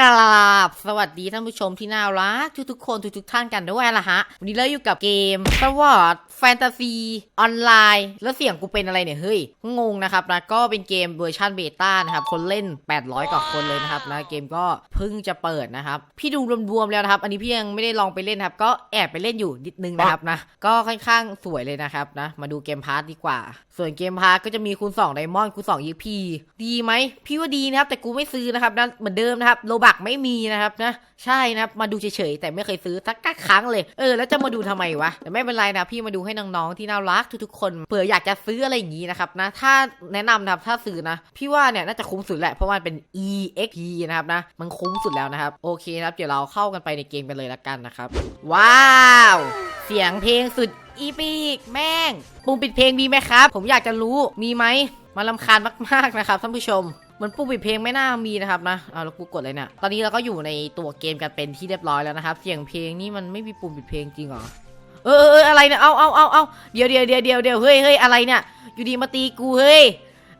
กราบสวัสดีท่านผู้ชมที่น่ารักทุกๆคนทุกๆท่านกันด้วยล่ะฮะ วันนี้เราอยู่กับเกมสวอตแฟนตาซีออนไลน์ แล้วเสียงกูเป็นอะไรเนี่ย เฮ้ย งงนะครับนะก็เป็นเกมเวอร์ชันเบต้านะครับ คนเล่น 800 กว่าคนเลยนะครับนะเกมก็เพิ่งจะเปิดนะครับ พี่ดูรวมๆแล้วนะครับ อันนี้พี่ยังไม่ได้ลองไปเล่นครับ ก็แอบไปเล่นอยู่นิดนึงนะครับนะก็ค่อนข้างสวยเลยนะครับนะมาดูเกมพาร์ทดีกว่า ส่วนเกมพาร์ทก็จะมีคูณ2ไดมอนด์คูณ2 EP ดีไหมพี่ว่าดีนะครับแต่กูไม่ซื้อนะครับนะเหมือนเดิมนะครับโลบกไม่มีนะครับนะ ใช่นะครับมาดูเฉยๆแต่ไม่เคยซื้อสักครั้งเลย เออแล้วจะมาดูทำไมวะแต่ไม่เป็นไรนะพี่มาดูให้น้องๆที่น่ารักทุกๆคนเผื่ออยากจะซื้ออะไรอย่างนี้นะครับนะ ถ้าแนะนำนะครับถ้าซื้อนะ พี่ว่าเนี่ยน่าจะคุ้มสุดแหละเพราะมันเป็น EXP นะครับนะ มันคุ้มสุดแล้วนะครับ โอเคนะครับเดี๋ยวเราเข้ากันไปในเกมกันเลยละกันนะครับ ว้าว เสียงเพลงสุดอีปีกแม่งปุ่มปิดเพลงมีไหมครับ ผมอยากจะรู้มีไหมมาลำคาญมากๆนะครับท่านผู้ชม เหมือนปุ่มปิดเพลงไม่น่ามีนะครับนะเอาแล้วกูกดเลยเนี่ย ตอนนี้เราก็อยู่ในตัวเกมกันเป็นที่เรียบร้อยแล้วนะครับ เสียงเพลงนี่มันไม่มีปุ่มปิดเพลงจริงเหรอ เออเอออออะไรเนี่ย เอาเอาเอาเอาเดี๋ยวเดี๋ยวเดี๋ยวเดี๋ยวเดี๋ยวเฮ้ยเฮ้ยอะไรเนี่ย อยู่ดีมาตีกูเฮ้ย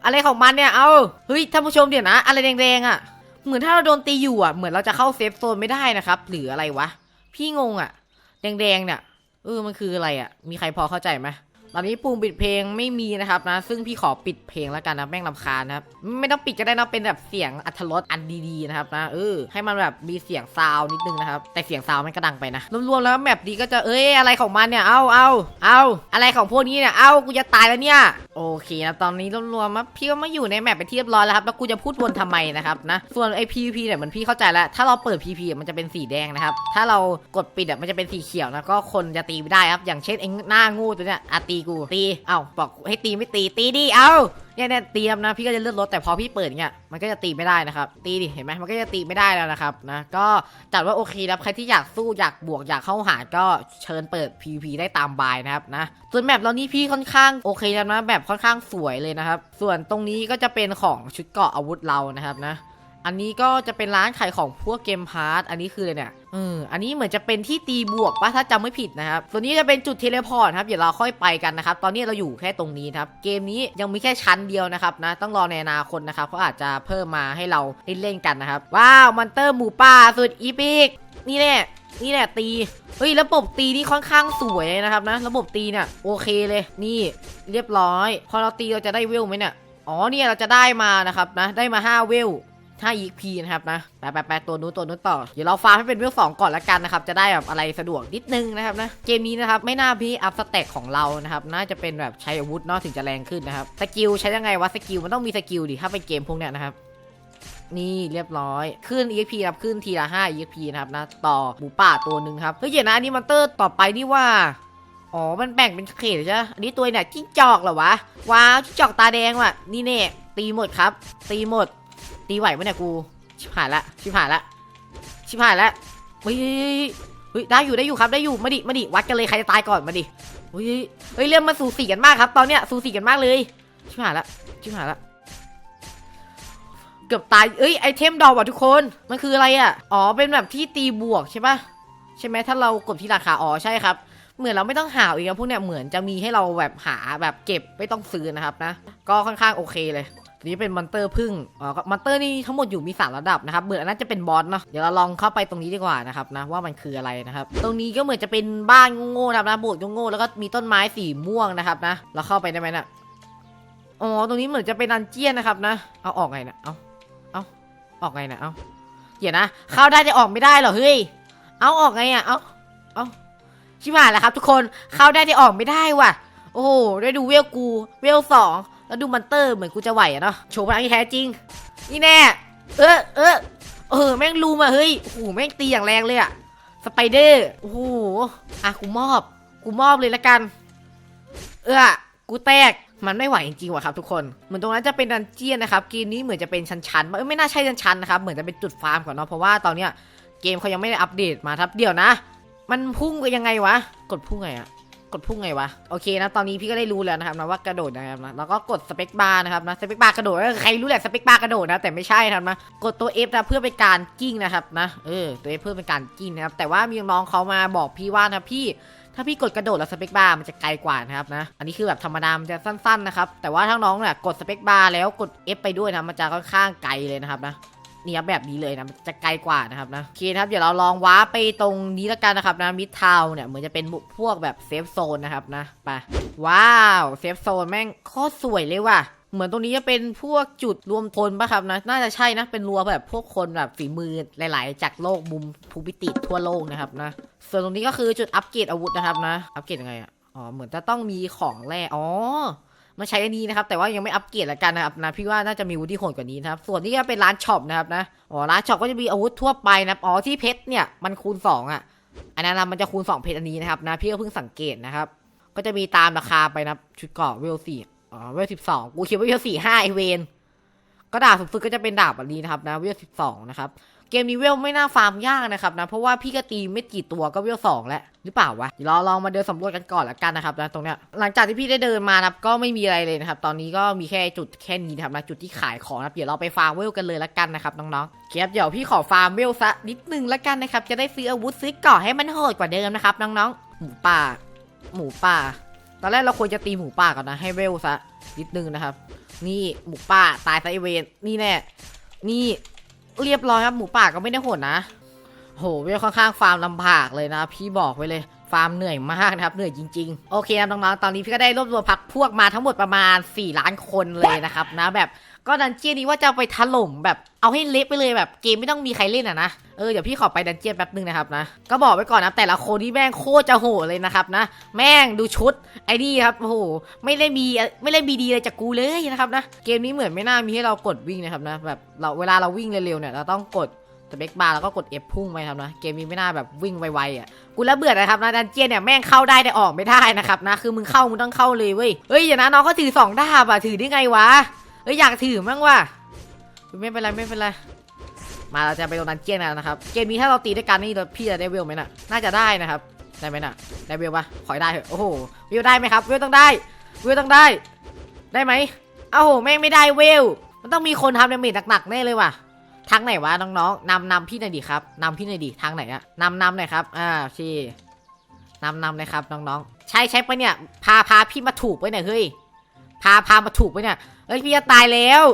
อะไรของมันเนี่ย เอาเฮ้ยท่านผู้ชมเดี๋ยวนะ อะไรแดงๆอะ เหมือนถ้าเราโดนตีอยู่อะ เหมือนเราจะเข้าเซฟโซนไม่ได้นะครับ หรืออะไรวะ พี่งงอะ แดงๆเนี่ย เออ มันคืออะไรอะ มีใครพอเข้าใจไหม ตอนนี้ปุ่มปิดเพลงไม่มีนะครับนะ ซึ่งพี่ขอปิดเพลงแล้วกันนะแม่งลำคาญนะครับ ไม่ต้องปิดก็ได้นะเป็นแบบเสียงอัธรสอันดีๆนะครับนะเออให้มันแบบมีเสียงซาวนิดนึงนะครับ แต่เสียงซาวมันก็ดังไปนะรวมๆแล้วแมปดีก็จะเอ้ยอะไรของมันเนี่ยเอาเอาเอาอะไรของพวกนี้เนี่ยเอากูจะตายแล้วเนี่ยโอเคนะตอนนี้รวมๆมาพี่ก็มาอยู่ในแมปไปที่เรียบร้อยแล้วครับแล้วกูจะพูดวนทำไมนะครับนะส่วนไอ PVP เนี่ยเหมันพี่เข้าใจแล้วถ้าเราเปิด PVP อะมันจะเป็นสีแดงนะครับถ้าเรากดปิดอะมันจะเป็นสีเขียวนะก็คนจะตีไม่ได้ครับอย่างเช่นไอ้หน้างูตัวเนี้ยอะตีกูตีเอ้าบอกให้ตีไม่ตีตีดิเอ้าเนี่ยเนี่ยเตรียมนะพี่ก็จะเลื่อนรถแต่พอพี่เปิดเนี่ยมันก็จะตีไม่ได้นะครับตีดิเห็นไหมมันก็จะตีไม่ได้แล้วนะครับนะก็จัดว่าโอเคนะครับใครที่อยากสู้อยากบวกอยากเข้าหาก็เชิญเปิด PVP ได้ตามบายนะครับนะส่วนแมปเรานี่พี่ค่อนข้างโอเคแล้วนะแบบค่อนข้างสวยเลยนะครับ ส่วนตรงนี้ก็จะเป็นของชุดเกราะอาวุธเรานะครับนะอันนี้ก็จะเป็นร้านขายของพวกเกมพาร์ทอันนี้คือเนี่ย อออันนี้เหมือนจะเป็นที่ตีบวกปะถ้าจำไม่ผิดนะครับส่วนี้จะเป็นจุดเทเลพอร์ตครับเดี๋ยวเราค่อยไปกันนะครับ ตอนนี้เราอยู่แค่ตรงนี้นะครับ เกมนี้ยังมีแค่ชั้นเดียวนะครับนะ ต้องรอในอนาคตนะครับเขาอาจจะเพิ่มมาให้เราได้เล่นกันนะครับ ว้าวมอนเตอร์หมูป่าสุดอีพิกนี่แน่นี่แหละตี เฮ้ย ระบบตีนี่ค่อนข้างสวยนะครับนะ ระบบตีเนี่ยโอเคเลย นี่เรียบร้อย พอเราตีเราจะได้เวลไหมเนี่ย อ๋อเนี่ยเราจะได้มานะครับนะ ได้มา5เวล ถ้า EP นะครับนะไปไปไปตัวนู้นตัวนู้นต่อ เดี๋ยวเราฟาร์มให้เป็นเวลสองก่อนละกันนะครับ จะได้แบบอะไรสะดวกนิดนึงนะครับนะ เกมนี้นะครับ ไม่น่าพี่อัพสเต็กของเรานะครับ น่าจะเป็นแบบใช้อาวุธเนาะถึงจะแรงขึ้นนะครับ สกิลใช้ยังไงวะ สกิลมันต้องมีสกิลดิ ถ้าเป็นเกมพวกเนี้ยนะครับ นี่เรียบร้อย ขึ้น EXP ครับขึ้นทีละ5 EXP นะครับนะ ต่อหมูป่าตัวหนึ่งครับ เฮ้ยเดี๋ยวนะอันนี้มอนเตอร์ต่อไปนี่ว่าอ๋อ มันแบ่งเป็นเขตใช่ไหมอันนี้ตัวเนี่ยจิ้งจอกเหรอวะ ว้าวจิ้งจอกตาแดงว่ะ นี่เน่ตีหมดครับ ตีหมด ตีไหวไหมเนี่ยกู ชิบหายละ ชิบหายละ ชิบหายละเฮ้ยเฮ้ยเฮ้ยเฮ้ยได้อยู่ได้อยู่ครับได้อยู่ มาดิ มาดิ วัดกันเลยใครจะตายก่อน มาดิเฮ้ยเฮ้ยเรื่องมาสูสีกันมากครับ ตอนเนี้ยสูสีกันมากเลย ชิบหายละ ชิบหายละ เกือบตาย เอ้ยไอเทมดอกว่ะทุกคน มันคืออะไรอะ อ๋อ เป็นแบบที่ตีบวกใช่ปะใช่ไหมถ้าเรากดที่ราคา อ๋อใช่ครับ เหมือนเราไม่ต้องหาอีกนะพวกเนี้ยเหมือนจะมีให้เราแบบหาแบบเก็บไม่ต้องซื้อนะครับนะ ก็ค่อนข้างโอเคเลย นี้เป็นมอนเตอร์พึ่งอ๋อมอนเตอร์นี่ทั้งหมดอยู่มีสามระดับนะครับเหมือนอันนั้นจะเป็นบอสเนาะเดี๋ยวเราลองเข้าไปตรงนี้ดีกว่านะครับนะว่ามันคืออะไรนะครับ ตรงนี้ก็เหมือนจะเป็นบ้านโง่ๆนะครับนะโบสถ์โง่ๆแล้วก็มีต้นไม้สีม่วงนะครับนะ เราเข้าไปได้ไหมน่ะอ๋อตรงนี้เหมือนจะเป็นดันเจียนนะครับนะ เอาออกไงนะเอาเอาออกไงนะเอาเดี๋ยวนะเข้าได้แต่ออกไม่ได้เหรอเฮ้ยเอาออกไงอะเอาเอาชิบหายแล้วครับ ทุกคนเข้าได้แต่ออกไม่ได้ว่ะ โอ้โหได้ดูเวลกูเวลสอง แล้วดูมันเตอร์เหมือนกูจะไหวอะเนาะโชว์พลังที่แท้จริง นี่แน่ เออเออเออแม่งรูมาเฮ้ยโอ้โหแม่งตีอย่างแรงเลยอะสไปเดอร์โอ้โหอะกูมอบ กูมอบเลยละกัน เออกูแตกมันไม่ไหวจริงๆว่ะครับทุกคน เหมือนตรงนั้นจะเป็นดันเจียนนะครับเกมนี้เหมือนจะเป็นชั้นๆไม่น่าใช่ชั้นๆนะครับเหมือนจะเป็นจุดฟาร์มก่อนเนาะเพราะว่าตอนเนี้ยเกมเขายังไม่ได้อัปเดตมาครับเดี๋ยวนะ มันพุ่งไปยังไงวะ กดพุ่งไงอะ กดพุ่งไงวะโอเคนะตอนนี้พี่ก็ได้รู้แล้วนะครับนะว่ากระโดดนะครับนะแล้วก็กดสเปคบาร์นะครับนะสเปคบาร์กระโดดใครรู้แหละสเปคบาร์กระโดดนะแต่ไม่ใช่นะครับนะกดตัว F นะเพื่อเป็นการกิ้งนะครับนะเออตัว F เพื่อเป็นการกิ้งนะครับแต่ว่ามีน้องเขามาบอกพี่ว่านะพี่ถ้าพี่กดกระโดดแล้วสเปคบาร์มันจะไกลกว่านะครับนะ อันนี้คือแบบธรรมดา มันจะสั้นๆนะครับ แต่ว่าถ้าน้องเนี่ยกดสเปคบาร์แล้วกด F ไปด้วยนะ มันจะค่อนข้างไกลเลยนะครับนะ เนี่ยแบบนี้เลยนะจะไกลกว่านะครับนะโอเคนะครับเดี๋ยวเราลองว้าไปตรงนี้แล้วกันนะครับนะมิดทาวเนี่ยเหมือนจะเป็นพวกแบบเซฟโซนนะครับนะไปว้าวเซฟโซนแม่งโคตรสวยเลยว่ะเหมือนตรงนี้จะเป็นพวกจุดรวมพลปะครับนะ น่าจะใช่นะ เป็นรัวแบบพวกคนแบบฝีมือหลาย ๆ จากโลกมุมภูมิติทั่วโลกนะครับนะ ส่วนตรงนี้ก็คือจุดอัปเกรดอาวุธนะครับนะ อัปเกรดยังไงอะ อ๋อ เหมือนจะต้องมีของแร่ อ๋อ มาใช้อันนี้นะครับ แต่ว่ายังไม่อัปเกรดละกันนะครับนะพี่ว่าน่าจะมีอาวุธที่โหดกว่านี้นะครับ ส่วนนี้ก็เป็นร้านช็อปนะครับนะอ๋อร้านช็อปก็จะมีอาวุธทั่วไปนะอ๋อที่เพชรเนี่ยมันคูณสองอะอันนั้นนะมันจะคูณสองเพชรอันนี้นะครับนะพี่ก็เพิ่งสังเกตนะครับ ก็จะมีตามราคาไปนะชุดเกราะเวลสี่อ๋อเวลสิบสองกูคิดว่าเวลสี่ห้าไอเวนก็ดาบสุดๆก็จะเป็นดาบแบบนี้นะครับนะเวลสิบสองนะครับ เกมนี้เวลไม่น่าฟาร์มยากนะครับนะ เพราะว่าพี่ก็ตีไม่กี่ตัวก็เวลสองแล้วหรือเปล่าวะเดี๋ยวเราลองมาเดินสำรวจกันก่อนละกันนะครับนะตรงเนี้ยหลังจากที่พี่ได้เดินมานะครับก็ไม่มีอะไรเลยนะครับตอนนี้ก็มีแค่จุดแค่นี้นะครับนะจุดที่ขายของนะเดี๋ยวเราไปฟาร์มเวลกันเลยละกันนะครับน้องๆเครับเดี๋ยวพี่ขอฟาร์มเวลซะนิดนึงละกันนะครับจะได้ซื้ออาวุธซื้อกราะให้มันโหดกว่าเดิมนะครับน้องๆหมูป่า หมูป่า ตอนแรกเราควรจะตีหมูป่าก่อนนะให้เวลซะนิดนึงนะครับ นี่หมูป่าตายซะไอเวนนี่แน่นี่ เรียบร้อยครับหมูป่าก็ไม่ได้โหดนะโหเวลค่อนข้างฟาร์มลำบากเลยนะ พี่บอกไว้เลย ฟาร์มเหนื่อยมากนะครับเหนื่อยจริง ๆ โอเคนะน้องๆตอนนี้พี่ก็ได้รวบรวมพักพวกมาทั้งหมดประมาณ 4 ล้านคนเลยนะครับนะแบบก็ดันเจียนนี้ว่าจะไปถล่มแบบเอาให้เละไปเลยแบบเกมไม่ต้องมีใครเล่นอะนะเออเดี๋ยวพี่ขอไปดันเจียนแป๊บนึงนะครับนะก็บอกไว้ก่อนนะแต่ละคนที่แม่งโคตรจะโหดเลยนะครับนะ แม่งดูชุดไอ้นี่ครับโอ้โหไม่ได้มีไม่ได้มีดีอะไรจากกูเลยนะครับนะเกมนี้เหมือนไม่น่ามีให้เรากดวิ่งนะครับนะแบบเราเวลาเราวิ่งเร็วๆเนี่ยเราต้องกด สเปคบาร์แล้วก็กด F พุ่งไปครับนะ เกมนี้ไม่น่าแบบวิ่งไวๆอะ กูแล้วเบื่อนะครับนะดันเจียนเนี่ยแม่งเข้าได้แต่ออกไม่ได้นะครับนะ คือมึงเข้ามึงต้องเข้าเลยเว้ย เฮ้ยอย่านะน้องเขาถือสองดาบอะถือได้ไงวะ เฮ้ยอยากถือมั้งว่ะ ไม่เป็นไรไม่เป็นไร มาเราจะไปโดนดันเจียนกันนะครับ เกมนี้ถ้าเราตีด้วยกันนี่เราพี่จะได้เวลไหมน่ะ น่าจะได้นะครับ ได้ไหมน่ะ ได้เวลปะขอให้ได้เถอะ โอ้โห เวลได้ไหมครับ เวลต้องได้ เวลต้องได้ ได้ไหมเอ้าโหแม่งไม่ได้เวล มันต้องมีคนทำเดเมจหนักๆแน่เลยว่ะ ทางไหนวะน้องๆนำนำพี่หน่อยดิครับนำพี่หน่อยดิทางไหนอะนำนำหน่อยครับอ่าพี่นำนำเลยครับน้องๆ ใช่ใช่ปะเนี่ย พาพาพี่มาถูกไปเนี่ยเฮ้ยพาพามาถูกไปเนี่ยเฮ้ยพี่จะตายแล้ว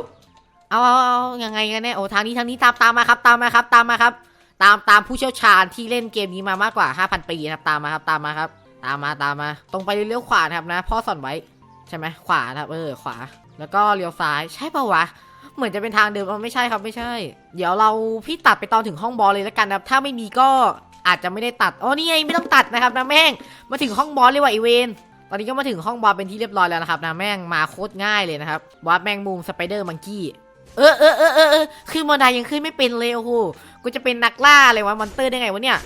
เอาเอาเอายังไงกันเนี่ยโอ้ทางนี้ทางนี้ตามตามมาครับ ตามมาครับ ตามมาครับ ตามตามผู้เชี่ยวชาญที่เล่นเกมนี้มามากกว่า 5,000 ปีนะครับตามมาครับตามมาครับ ตามมาตามมา ตรงไปเลี้ยวขวานะครับนะพ่อสอนไว้ใช่ไหมขวานะครับเออขวา แล้วก็เลี้ยวซ้ายใช่ปะวะ เหมือนจะเป็นทางเดิมเอาไม่ใช่ครับไม่ใช่ เดี๋ยวเราพี่ตัดไปตอนถึงห้องบอลเลยแล้วกันนะครับถ้าไม่มีก็อาจจะไม่ได้ตัดอ๋อนี่ไงไม่ต้องตัดนะครับนะแม่งมาถึงห้องบอลเลยว่ะอีเวนตอนนี้ก็มาถึงห้องบอลเป็นที่เรียบร้อยแล้วนะครับนะแม่งมาโคตรง่ายเลยนะครับบอสแมงมุมสไปเดอร์มังกี้เออเออเออเออเออขึ้นมอไดยังขึ้นไม่เป็นเลยโอ้โหกูจะเป็นนักล่าเลยวะมอนเตอร์ได้ไงวะเนี่ย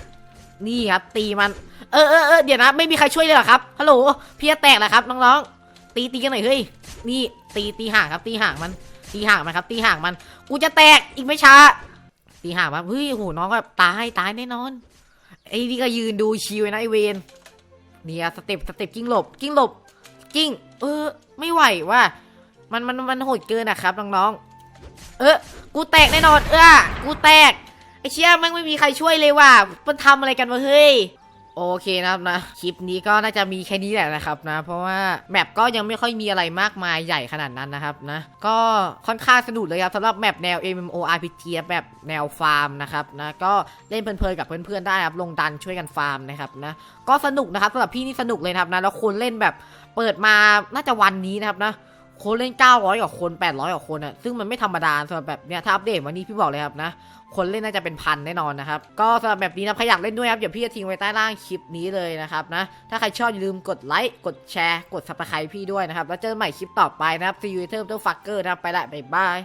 นี่ครับตีมันเออเออเออเดี๋ยวนะไม่มีใครช่วยเลยหรอครับฮัลโหลพี่แตกแล้วครับน้องๆตีตีกันหน่อยเฮ้ยนี่ตีตีห่างครับตีห่างมัน ตีห่างมันครับ ตีห่างมัน กูจะแตกอีกไม่ช้า ตีห่างมันเฮ้ยโหน้องแบบตายตายแน่นอน ไอ้นี่ก็ยืนดูชิวนะไอเวนเนี่ยสเต็ปสเต็ปกิ้งหลบกิ้งหลบกิ้ง เออ ไม่ไหวว่ะมันมันมันโหดเกินอะครับน้องๆเออกูแตกแน่นอน เออกูแตกไอเชี่ยมันไม่มีใครช่วยเลยว่ะมันทำอะไรกันวะเฮ้ย โอเคนะครับนะคลิปนี้ก็น่าจะมีแค่นี้แหละนะครับนะ เพราะว่าแมปก็ยังไม่ค่อยมีอะไรมากมายใหญ่ขนาดนั้นนะครับนะ ก็ค่อนข้างสนุกเลยครับสำหรับแมปแนว MMORPG แบบแนวฟาร์มนะครับนะก็เล่นเพลินๆกับเพื่อนๆได้ครับลงดันช่วยกันฟาร์มนะครับนะก็สนุกนะครับสำหรับพี่นี่สนุกเลยนะครับนะแล้วคนเล่นแบบเปิดมาน่าจะวันนี้นะครับนะ คนเล่น 900 กว่าคน 800 กว่าคนอะซึ่งมันไม่ธรรมดาสำหรับแบบเนี้ยถ้าอัปเดตวันนี้พี่บอกเลยครับนะ คนเล่นน่าจะเป็นพันแน่นอนนะครับ ก็สำหรับแบบนี้นะใครอยากเล่นด้วยครับเดี๋ยวพี่จะทิ้งไว้ใต้ล่างคลิปนี้เลยนะครับนะ ถ้าใครชอบอย่าลืมกดไลค์ กดแชร์ กดซับสไครต์พี่ด้วยนะครับ แล้วเจอกันใหม่คลิปต่อไปนะครับ See you later, motherfucker นะไปละบ๊ายบาย